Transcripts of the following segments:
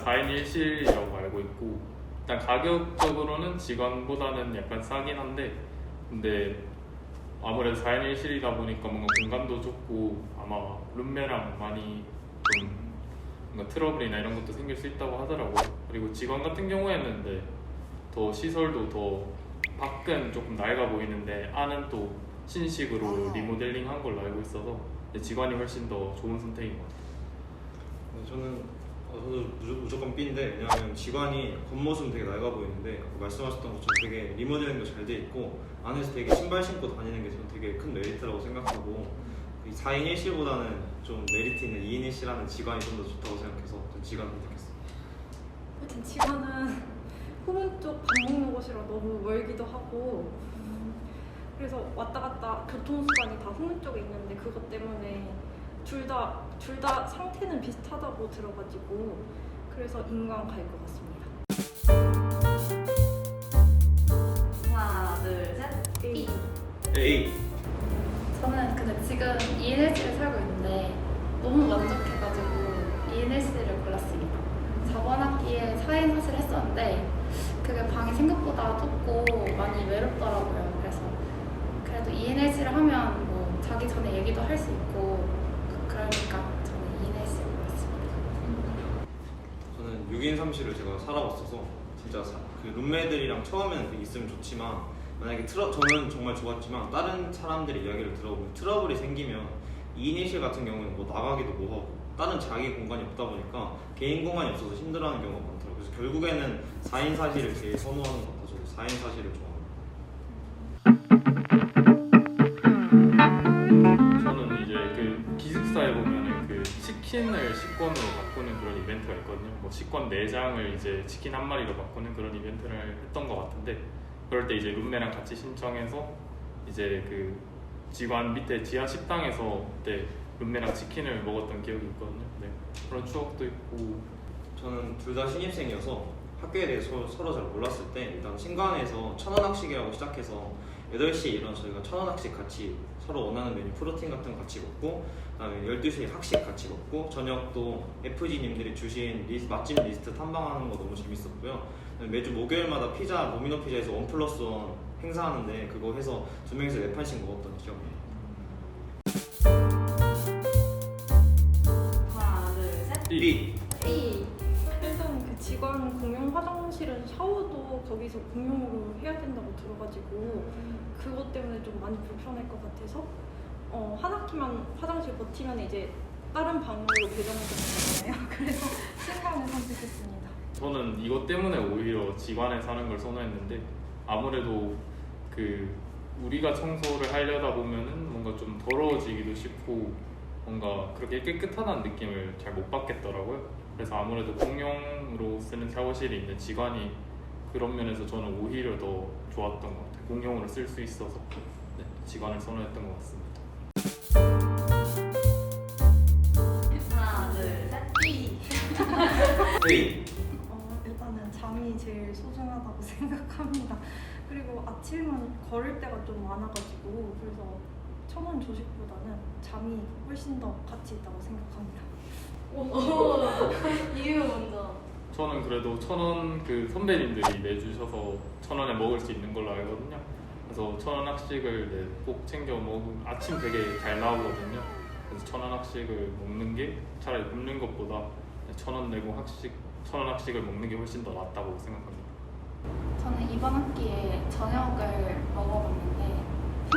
인관. 아, 인관은 일단 4인 1실이라고 알고 있고 일단 가격적으로는 직원보다는 약간 싸긴 한데 근데 아무래도 4인 1실이다 보니까 뭔가 공간도 좁고 아마 룸메랑 많이 좀 뭔가 트러블이나 이런 것도 생길 수 있다고 하더라고요. 그리고 직원 같은 경우에는 근데 더 시설도 더 밖은 조금 낡아 보이는데 안은 또 신식으로 리모델링 한 걸로 알고 있어서 직관이 훨씬 더 좋은 선택인 것 같아요. 네, 저는 어, 저도 무조- 무조건 B인데 왜냐하면 직관이 겉모습은 되게 낡아 보이는데 말씀하셨던 것처럼 되게 리모델링도 잘 돼 있고 안에서 되게 신발 신고 다니는 게 저는 되게 큰 메리트라고 생각하고 이 4인 1실보다는 좀 메리트 있는 2인 1실하는 직관이 좀 더 좋다고 생각해서 전 직관을 선택했습니다. 하여튼 직원은 후문 쪽 방목로 곳이라 너무 멀기도 하고 그래서 왔다 갔다 교통수단이 다 후문 쪽에 있는데 그것 때문에 둘 다 둘 다 상태는 비슷하다고 들어가지고 그래서 인간 갈것 같습니다. 하나, 둘, 셋. A. A 저는 근데 지금 2인 1실에 살고 있는데 너무 만족해가지고 2인 1실을 골랐습니다. 저번 학기에 4인 4실 했었는데 그게 방이 생각보다 좁고 많이 외롭더라고요. 그래서 그래도 2인 1실을 하면 뭐 자기 전에 얘기도 할 수 있고 그- 그러니까 저는 2인 1실 골랐습니다. 저는 6인 3실을 제가 살아봤어서 진짜 사- 그 룸메들이랑 처음에는 되게 있으면 좋지만 만약에 트러 저는 정말 좋았지만 다른 사람들의 이야기를 들어보면 트러블이 생기면 2인 1실 같은 경우는 뭐 나가기도 뭐하고 다른 자기 공간이 없다 보니까 개인 공간이 없어서 힘들어하는 경우가 많더라고요. 그래서 결국에는 4인 4실을 제일 선호하는 것 같아서 저도 4인 4실을 좋아합니다. 치킨을 식권으로 바꾸는 그런 이벤트가 있거든요. 뭐 식권 4장을 이제 치킨 한 마리로 바꾸는 그런 이벤트를 했던 것 같은데 그럴 때 이제 룸메랑 같이 신청해서 이제 그 직관 밑에 지하 식당에서 그때 룸메랑 치킨을 먹었던 기억이 있거든요. 네. 그런 추억도 있고 저는 둘 다 신입생이어서 학교에 대해서 서로 잘 몰랐을 때 일단 신관에서 천원학식이라고 시작해서 8시에 일어나 저희가 천원학식 같이 서로 원하는 메뉴 프로틴 같은 거 같이 먹고 그다음에 12시에 학식 같이 먹고 저녁도 FG님들이 주신 리스, 맛집 리스트 탐방하는 거 너무 재밌었고요. 매주 목요일마다 피자 모미노 피자에서 원 플러스 원 행사하는데 그거 해서 두 명이서 네 판씩 먹었던 기억이 나요. 하나, 둘, 셋. B A 일단 그 직원 공용 화장실은 샤워 도 거기서 공용으로 해야 된다고 들어가지고 그것 때문에 좀 많이 불편할 것 같아서 어, 한 학기만 화장실 버티면 이제 다른 방으로 배정이 되잖아요. 그래서 신강을 선택했습니다. 저는 이것 때문에 오히려 직관에 사는 걸 선호했는데 아무래도 그 우리가 청소를 하려다 보면은 뭔가 좀 더러워지기도 쉽고 뭔가 그렇게 깨끗하다는 느낌을 잘 못 받겠더라고요. 그래서 아무래도 공용으로 쓰는 샤워실이 있는 직관이 그런 면에서 저는 오히려 더 좋았던 것 같아요. 공용으로 쓸 수 있어서 네, 직관을 선호했던 것 같습니다. 하나, 둘, 셋. A 어, 일단은 잠이 제일 소중하다고 생각합니다. 그리고 아침은 걸을 때가 좀 많아가지고 그래서 천원 조식보다는 잠이 훨씬 더 가치 있다고 생각합니다. 이유 먼저. 저는 그래도 천원 그 선배님들이 내주셔서 천 원에 먹을 수 있는 걸로 알거든요. 그래서 천 원 학식을 네, 꼭 챙겨 먹으면 아침 되게 잘 나오거든요. 그래서 천 원 학식을 먹는 게 차라리 굶는 것보다 천 원 내고 학식 천 원 학식을 먹는 게 훨씬 더 낫다고 생각합니다. 저는 이번 학기에 저녁을 먹어봤는데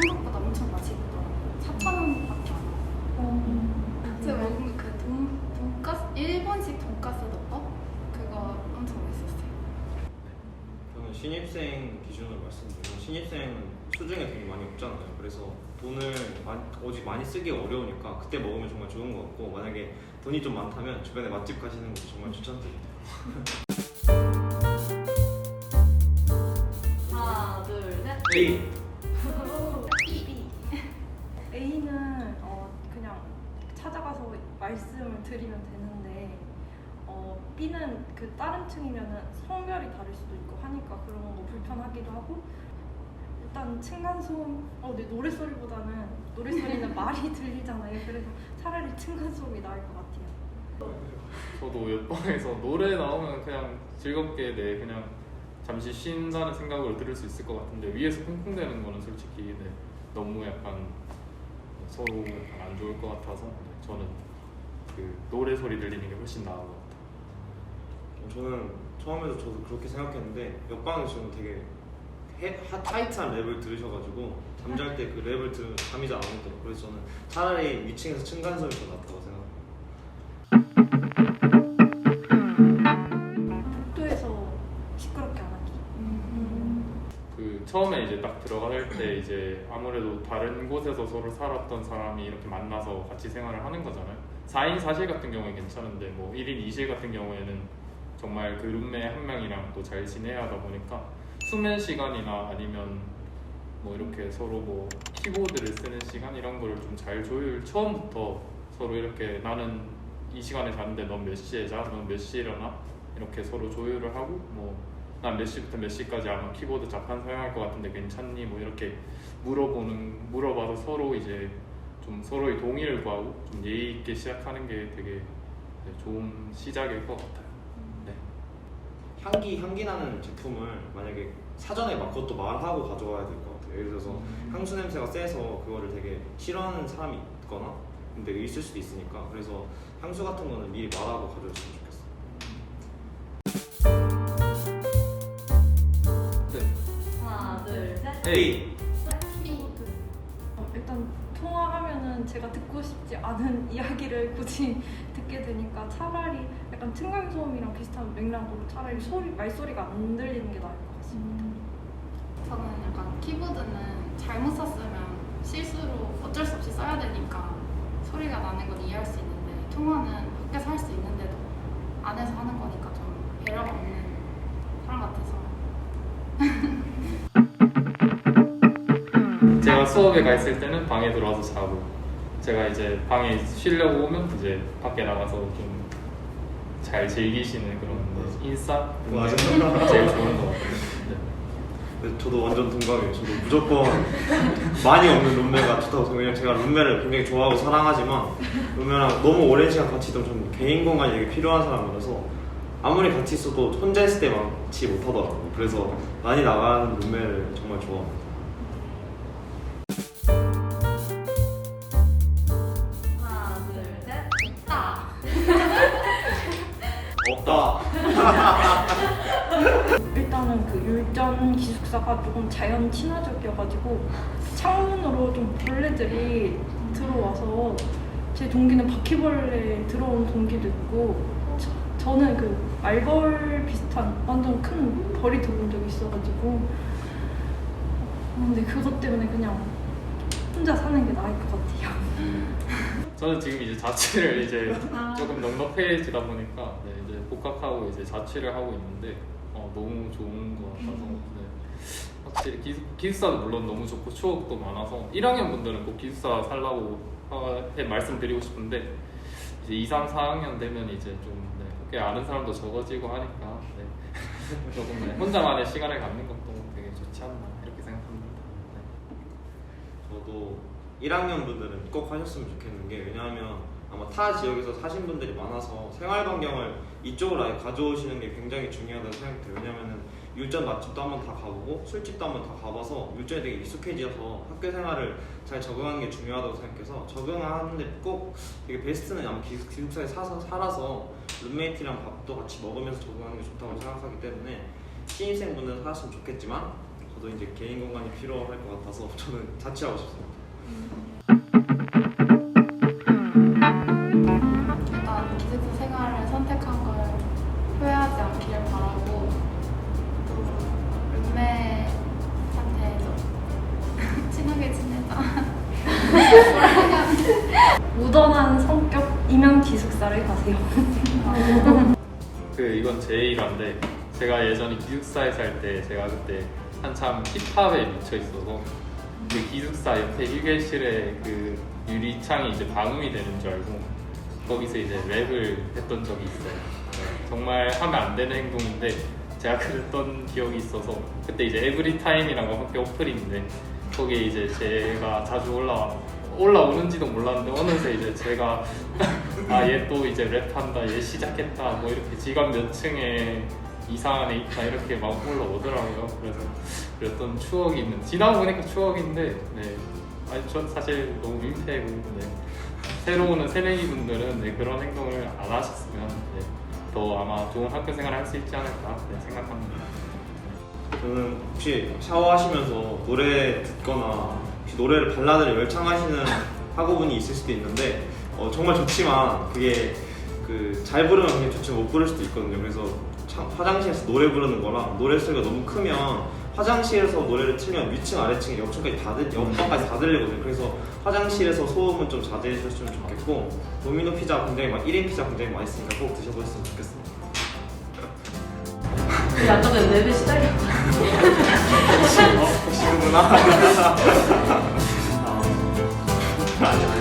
생각보다 엄청 맛있더라고요. 4,000원밖에 안 해요. 제가 먹은 그 돈, 돈가스, 일본식 돈가스 덮밥? 그거 엄청 맛있었어요. 저는 신입생 기준으로 말씀드리면 신입생은 수중에 되게 많이 없잖아요. 그래서 돈을 많이, 어디 많이 쓰기 어려우니까 그때 먹으면 정말 좋은 것 같고 만약에 돈이 좀 많다면 주변에 맛집 가시는 것도 정말 추천드립니다. 하나, 둘, 셋. A B. A는 어, 그냥 찾아가서 말씀을 드리면 되는데 어, B는 그 다른 층이면은 성별이 다를 수도 있고 하니까 그런 거 불편하기도 하고 일단 층간소음 어, 내 노래 소리보다는 노래 소리는 말이 들리잖아요. 그래서 차라리 층간소음이 나을 것 같아요. 저도 옆방에서 노래 나오면 그냥 즐겁게 내 그냥 잠시 쉰다는 생각으로 들을 수 있을 것 같은데 위에서 쿵쿵대는 거는 솔직히 네, 너무 약간 서로 약간 안 좋을 것 같아서 네, 저는 그 노래 소리 들리는 게 훨씬 나은 것 같아요. 어, 저는 처음에도 저도 그렇게 생각했는데 옆방에서 저는 되게 해, 하, 타이트한 랩을 들으셔가지고 잠잘 때 그 랩을 들으면 잠이 잘 안 오더라고요. 그래서 저는 차라리 위층에서 층간소음이 더 낫다고 생각해요. 복도에서 시끄럽게 안 하기. 그 처음에 이제 딱 들어갈 때 이제 아무래도 다른 곳에서 서로 살았던 사람이 이렇게 만나서 같이 생활을 하는 거잖아요. 4인 4실 같은 경우에 괜찮은데 뭐 1인 2실 같은 경우에는 정말 그 룸메 한 명이랑 또 잘 지내야 하다 보니까 수면 시간이나 아니면 뭐 이렇게 서로 뭐 키보드를 쓰는 시간 이런 거를 좀 잘 조율 처음부터 서로 이렇게 나는 이 시간에 자는데 넌 몇 시에 자? 넌 몇 시에 일어나? 이렇게 서로 조율을 하고 뭐 난 몇 시부터 몇 시까지 아마 키보드 자판 사용할 것 같은데 괜찮니? 뭐 이렇게 물어보는 물어봐서 서로 이제 좀 서로의 동의를 구하고 좀 예의 있게 시작하는 게 되게 네, 좋은 시작일 것 같아요. 네. 향기 향기 나는 제품을 만약에 사전에 막 그것도 말하고 가져와야 될 것 같아요. 예를 들어서 향수 냄새가 세서 그거를 되게 싫어하는 사람이 있거나 근데 있을 수도 있으니까 그래서 향수 같은 거는 미리 말하고 가져왔으면 좋겠어요. 네. 하나, 둘, 셋. 에이. 어, 일단 통화하면은 제가 듣고 싶지 않은 이야기를 굳이 듣게 되니까 차라리 약간 층간 소음이랑 비슷한 맥락으로 차라리 소리 말소리가 안 들리는 게 나을 것 같습니다. 저는 약간 키보드는 잘못 썼으면 실수로 어쩔 수 없이 써야 되니까 소리가 나는 건 이해할 수 있는데 통화는 밖에서 할 수 있는데도 안에서 하는 거니까 좀 배려가 없는 사람 같아서 제가 수업에 가 있을 때는 방에 들어와서 자고 제가 이제 방에 쉬려고 오면 이제 밖에 나가서 좀 잘 즐기시는 그런 네, 인싸 맞아. 제일 좋은 것 같아요. 네. 네, 저도 완전 동감이에요. 저도 무조건 많이 없는 룸메가 좋다고 생각해요. 왜냐면 제가 룸메를 굉장히 좋아하고 사랑하지만 룸메랑 너무 오랜 시간 같이 있으면 저는 개인 공간이 되게 필요한 사람이라서 아무리 같이 있어도 혼자 있을 때 많지 못하더라고요. 그래서 많이 나가는 룸메를 정말 좋아합니다. 일단은 그 율전 기숙사가 조금 자연 친화적이어가지고 창문으로 좀 벌레들이 들어와서 제 동기는 바퀴벌레 들어온 동기도 있고 저, 저는 그 말벌 비슷한 완전 큰 벌이 들어온 적이 있어가지고 어, 근데 그것 때문에 그냥 혼자 사는 게 나을 것 같아요. 저는 지금 이제 자취를 이제 아. 조금 넉넉해지다 보니까 네, 이제 복학하고 이제 자취를 하고 있는데 어, 너무 좋은 것 같아서 네. 확실히 기숙, 기숙사도 물론 너무 좋고 추억도 많아서 1학년 분들은 꼭 기숙사 살라고 하- 해 말씀드리고 싶은데 이제 2, 3, 4학년 되면 이제 좀 네, 그렇게 아는 사람도 적어지고 하니까 네. 조금 네, 혼자만의 시간을 갖는 것도 되게 좋지 않나 이렇게 생각합니다. 네. 저도 1학년 분들은 꼭 하셨으면 좋겠는 게 왜냐하면 아마 타 지역에서 사신 분들이 많아서 생활 반경을 이쪽으로 아예 가져오시는 게 굉장히 중요하다고 생각돼요. 왜냐면은 율전 맛집도 한번 다 가보고 술집도 한번 다 가봐서 율전에 되게 익숙해져서 학교 생활을 잘 적응하는 게 중요하다고 생각해서 적응하는데 꼭 되게 베스트는 아마 기숙, 기숙사에 사서 살아서 룸메이트랑 밥도 같이 먹으면서 적응하는 게 좋다고 생각하기 때문에 신입생분들은 살았으면 좋겠지만 저도 이제 개인 공간이 필요할 것 같아서 저는 자취하고 싶습니다. 무던한 성격이면 기숙사를 가세요. 그 이건 제 일화인데 제가 예전에 기숙사에 살 때 제가 그때 한참 힙합에 미쳐 있어서 그 기숙사 옆에 휴게실에 그 유리창이 이제 방음이 되는 줄 알고 거기서 이제 랩을 했던 적이 있어요. 네, 정말 하면 안 되는 행동인데 제가 그랬던 기억이 있어서 그때 이제 에브리타임이라고 학교 어플인데 거기에 이제 제가 자주 올라와 올라오는지도 몰랐는데 어느새 이제 제가 아 얘 또 이제 랩한다 얘 시작했다 뭐 이렇게 지갑 몇 층에 이상 안에 있다 이렇게 막 올라오더라고요 그래서 그랬던 추억이 있는 지나고 보니까 추억인데 네 아니 전 사실 너무 민폐고 네. 새로 오는 새내기 분들은 네, 그런 행동을 안 하셨으면 네, 더 아마 좋은 학교 생활을 할 수 있지 않을까 네, 생각합니다. 저는 혹시 샤워하시면서 노래 듣거나 혹시 노래를 발라드를 열창하시는 학우분이 있을 수도 있는데 어, 정말 좋지만 그게 그 잘 부르면 그게 좋지만 못 부를 수도 있거든요. 그래서 차- 화장실에서 노래 부르는 거랑 노래 소리가 너무 크면 화장실에서 노래를 틀면 위층 아래층 옆층까지 다 들, 옆방까지 다 들리거든요. 그래서 화장실에서 소음은 좀 자제해 주셨으면 좋겠고 도미노 피자 굉장히 많 1인 피자 굉장히 맛있으니까 꼭 드셔보셨으면 좋겠습니다. 약간 랩에 시달려. 거구나. 어. 아,